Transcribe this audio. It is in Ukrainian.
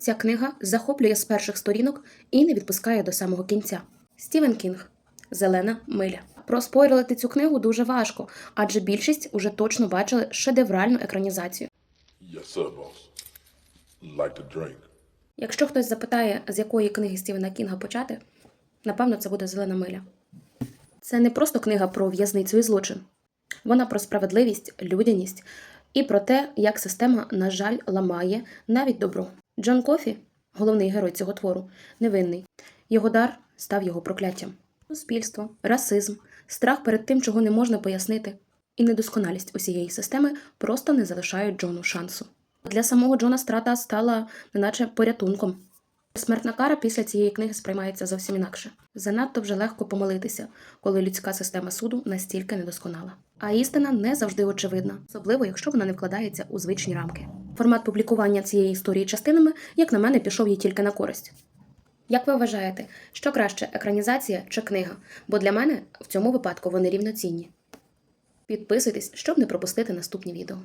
Ця книга захоплює з перших сторінок і не відпускає до самого кінця. Стівен Кінг Зелена миля. Проспойлерити цю книгу дуже важко, адже більшість уже точно бачили шедевральну екранізацію. Yes, sir, boss. Like to drink. Якщо хтось запитає, з якої книги Стівена Кінга почати, напевно, це буде Зелена миля. Це не просто книга про в'язницю і злочин. Вона про справедливість, людяність і про те, як система, на жаль, ламає навіть добро. Джон Кофі, головний герой цього твору, невинний. Його дар став його прокляттям. Суспільство, расизм, страх перед тим, чого не можна пояснити, і недосконалість усієї системи просто не залишають Джону шансу. Для самого Джона страта стала неначе порятунком. Смертна кара після цієї книги сприймається зовсім інакше. Занадто вже легко помилитися, коли людська система суду настільки недосконала. А істина не завжди очевидна, особливо якщо вона не вкладається у звичні рамки. Формат публікування цієї історії частинами, як на мене, пішов їй тільки на користь. Як ви вважаєте, що краще екранізація чи книга? Бо для мене в цьому випадку вони рівноцінні. Підписуйтесь, щоб не пропустити наступні відео.